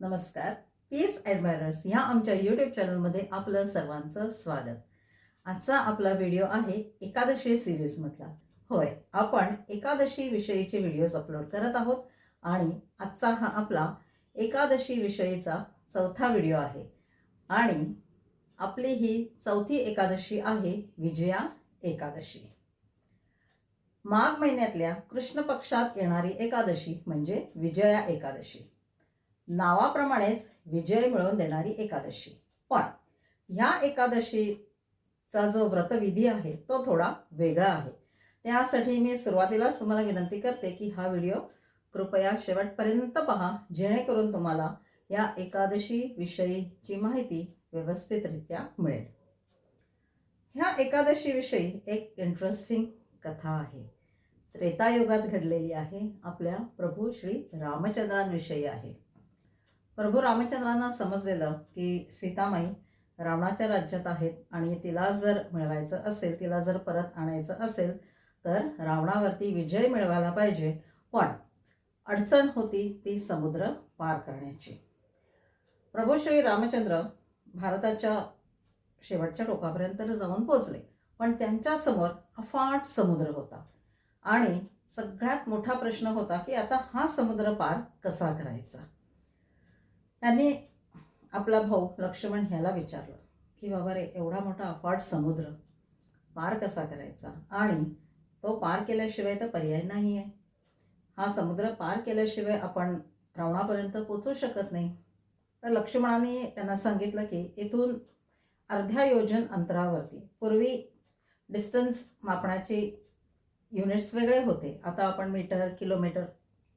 नमस्कार. पीस ॲडमायरर्स ह्या आमच्या यूट्यूब चॅनलमध्ये आपलं सर्वांचं स्वागत. आजचा आपला व्हिडिओ आहे एकादशी सिरीजमधला होय आपण एकादशी विषयीचे व्हिडिओज अपलोड करत आहोत आणि आजचा हा आपला एकादशी विषयीचा चौथा व्हिडिओ आहे. आणि आपली ही चौथी एकादशी आहे विजया एकादशी. माघ महिन्यातल्या कृष्ण पक्षात येणारी एकादशी म्हणजे विजया एकादशी. नावाप्रमाणेच विजय मिळवून देणारी एकादशी. पण ह्या एकादशीचा जो व्रतविधी आहे तो थोडा वेगळा आहे. त्यासाठी मी सुरुवातीलाच तुम्हाला विनंती करते की हा व्हिडिओ कृपया शेवटपर्यंत पहा जेणेकरून तुम्हाला या एकादशी विषयीची माहिती व्यवस्थितरित्या मिळेल. ह्या एकादशीविषयी एक इंटरेस्टिंग कथा आहे. त्रेतायुगात घडलेली आहे. आपल्या प्रभू श्री रामचंद्रांविषयी आहे. प्रभू रामचंद्रांना समजलेलं की सीतामाई रावणाच्या राज्यात आहेत आणि तिला जर मिळवायचं असेल तिला जर परत आणायचं असेल तर रावणावरती विजय मिळवायला पाहिजे. पण अडचण होती ती समुद्र पार करण्याची. प्रभू श्री रामचंद्र भारताच्या शेवटच्या टोकापर्यंत जाऊन पोचले पण त्यांच्यासमोर अफाट समुद्र होता आणि सगळ्यात मोठा प्रश्न होता की आता हा समुद्र पार कसा करायचा? त्यांनी आपला भाऊ लक्ष्मण ह्याला विचारलं की बाबा रे एवढा मोठा अफाट समुद्र पार कसा करायचा? आणि तो पार केल्याशिवाय तर पर्याय नाही आहे हा समुद्र पार केल्याशिवाय आपण रावणापर्यंत पोचू शकत नाही. तर लक्ष्मणाने त्यांना सांगितलं की इथून अर्ध्या योजन अंतरावरती पूर्वी डिस्टन्स मापण्याचे युनिट्स वेगळे होते. आता आपण मीटर किलोमीटर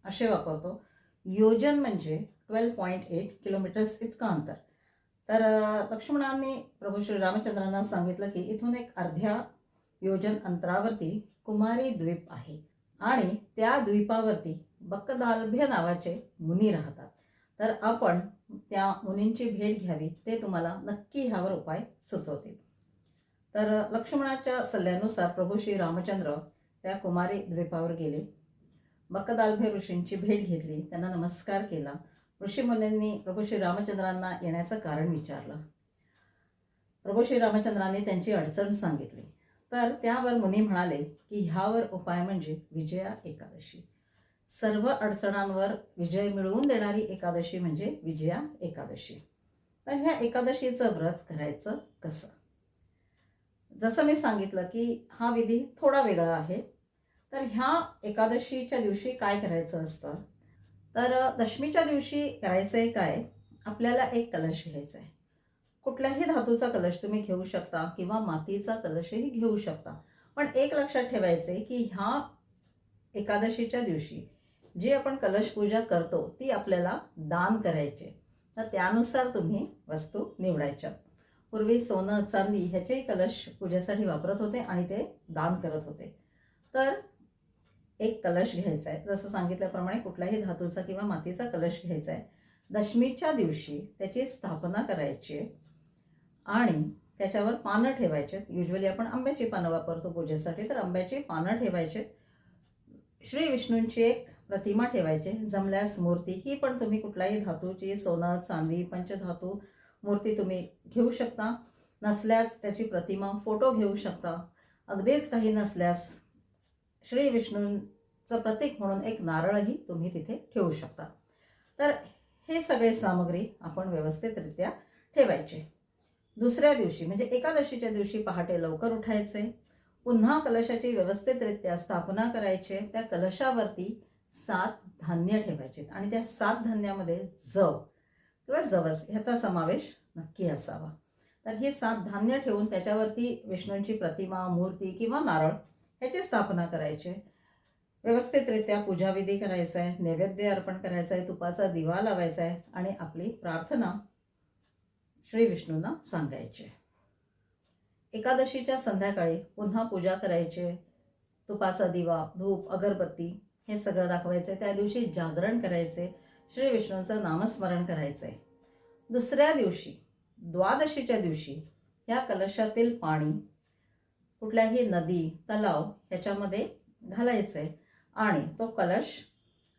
असे वापरतो. योजन म्हणजे ट्वेल्व पॉईंट एट किलोमीटर्स इतकं अंतर. तर लक्ष्मणांनी प्रभू श्री रामचंद्रांना सांगितलं की इथून एक अर्ध्या योजन अंतरावरती कुमारी द्वीप आहे आणि त्या द्वीपावरती बक्कदालभ्य नावाचे मुनी राहतात. तर आपण त्या मुनींची भेट घ्यावी ते तुम्हाला नक्की ह्यावर उपाय सुचवतील. तर लक्ष्मणाच्या सल्ल्यानुसार प्रभू श्री रामचंद्र त्या कुमारी द्वीपावर गेले. बक्कदालभ्य ऋषींची भेट घेतली त्यांना नमस्कार केला. ऋषीमुनींनी प्रभू श्री रामचंद्रांना येण्याचं कारण विचारलं. प्रभू श्री रामचंद्रांनी त्यांची अडचण सांगितली. तर त्यावर मुनी म्हणाले की ह्यावर उपाय म्हणजे विजया एकादशी. सर्व अडचणांवर विजय मिळवून देणारी एकादशी म्हणजे विजया एकादशी. तर ह्या एकादशीचं व्रत करायचं कसं? जसं मी सांगितलं की हा विधी थोडा वेगळा आहे. तर ह्या एकादशीच्या दिवशी काय करायचं असतं? तर दशमीच्या दिवशी करायचं आहे काय? आपल्याला एक कलश घ्यायचा आहे कुठल्याही धातूचा कलश तुम्ही घेऊ शकता किंवा मातीचा कलशही घेऊ शकता. पण एक लक्षात ठेवायचे की ह्या एकादशीच्या दिवशी जी आपण कलश पूजा करतो ती आपल्याला दान करायचे. तर त्यानुसार तुम्ही वस्तू निवडायच्या. पूर्वी सोनं चांदी ह्याचेही कलश पूजेसाठी वापरत होते आणि ते दान करत होते. तर एक कलश घ्यायचा आहे जसं सांगितल्याप्रमाणे कुठल्याही धातूचा किंवा मातीचा कलश घ्यायचा आहे दशमीच्या दिवशी त्याची स्थापना करायची आहे. आणि त्याच्यावर पानं ठेवायचे युजली आपण आंब्याची पानं वापरतो पूजेसाठी. तर आंब्याची पानं ठेवायचे श्री विष्णूंची एक प्रतिमा ठेवायची जमल्यास मूर्ती. ही पण तुम्ही कुठल्याही धातूची सोनं चांदी पंचधातू मूर्ती तुम्ही घेऊ शकता. नसल्यास त्याची प्रतिमा फोटो घेऊ शकता. अगदीच काही नसल्यास श्री विष्णूंचं प्रतीक म्हणून एक नारळही तुम्ही तिथे ठेवू शकता. तर हे सगळे सामग्री आपण व्यवस्थितरित्या ठेवायचे. दुसऱ्या दिवशी म्हणजे एकादशीच्या दिवशी पहाटे लवकर उठायचे. पुन्हा कलशाची व्यवस्थितरित्या स्थापना करायचे. त्या कलशावरती सात धान्य ठेवायचे. आणि त्या सात धान्यामध्ये जव किंवा जवस ह्याचा समावेश नक्की असावा. तर हे सात धान्य ठेवून त्याच्यावरती विष्णूंची प्रतिमा मूर्ती किंवा नारळ ह्याची स्थापना करायची. व्यवस्थितरित्या पूजाविधी करायचा आहे नैवेद्य अर्पण करायचा आहे तुपाचा दिवा लावायचा आहे आणि आपली प्रार्थना श्री विष्णूंना सांगायची. एकादशीच्या संध्याकाळी पुन्हा पूजा करायची. तुपाचा दिवा धूप अगरबत्ती हे सगळं दाखवायचं त्या दिवशी जागरण करायचे श्री विष्णूंचं नामस्मरण करायचं आहे दुसऱ्या दिवशी द्वादशीच्या दिवशी ह्या कलशातील पाणी कुठल्याही नदी तलाव ह्याच्यामध्ये घालायचं आहे आणि तो कलश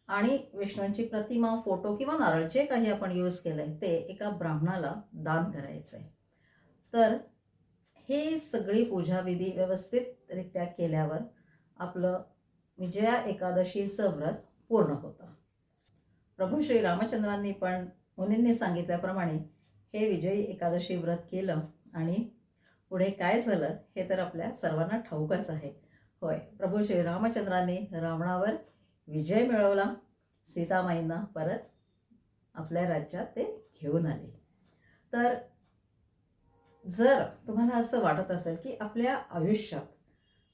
आणि विष्णूंची प्रतिमा फोटो किंवा नारळ जे काही आपण यूज केलं आहे ते एका ब्राह्मणाला दान करायचं आहे तर हे सगळी पूजाविधी व्यवस्थितरित्या केल्यावर आपलं विजया एकादशीचं व्रत पूर्ण होतं. प्रभू श्री रामचंद्रांनी पण मुनींनी सांगितल्याप्रमाणे हे विजयी एकादशी व्रत केलं आणि पुढे काय झालं हे तर आपल्या सर्वांना ठाऊकच आहे. होय प्रभू श्रीरामचंद्राने रावणावर विजय मिळवला. सीतामाईंना परत आपल्या राज्यात ते घेऊन आले. तर जर तुम्हाला असं वाटत असेल की आपल्या आयुष्यात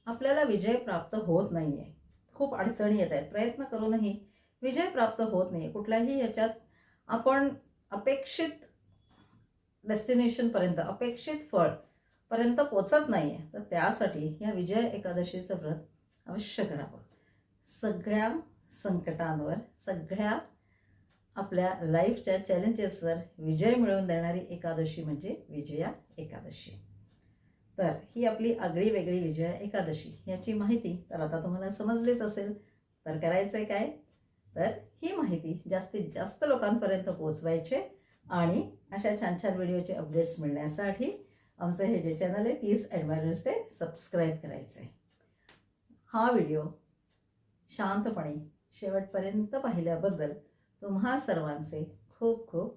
आपल्याला विजय प्राप्त होत नाही आहे खूप अडचणी येत आहेत प्रयत्न करूनही विजय प्राप्त होत नाही कुठल्याही याच्यात आपण अपेक्षित डेस्टिनेशनपर्यंत अपेक्षित फळ पर्यंत पोचत नाही आहे तर त्यासाठी या विजय एकादशीचं व्रत अवश्य करावं. सगळ्या संकटांवर सगळ्या आपल्या लाईफच्या चॅलेंजेसवर विजय मिळवून देणारी एकादशी म्हणजे विजया एकादशी. तर ही आपली आगळी वेगळी विजया एकादशी याची माहिती तर आता तुम्हाला समजलीच असेल तर करायचं आहे काय? तर ही माहिती जास्तीत जास्त लोकांपर्यंत पोचवायचे आणि अशा छान छान व्हिडिओचे अपडेट्स मिळण्यासाठी आमचं हे जे चॅनल आहे पीस ॲडवायर्स ते सबस्क्राईब करायचं आहे हा व्हिडिओ शांतपणे शेवटपर्यंत पाहिल्याबद्दल तुम्हा सर्वांचे खूप खूप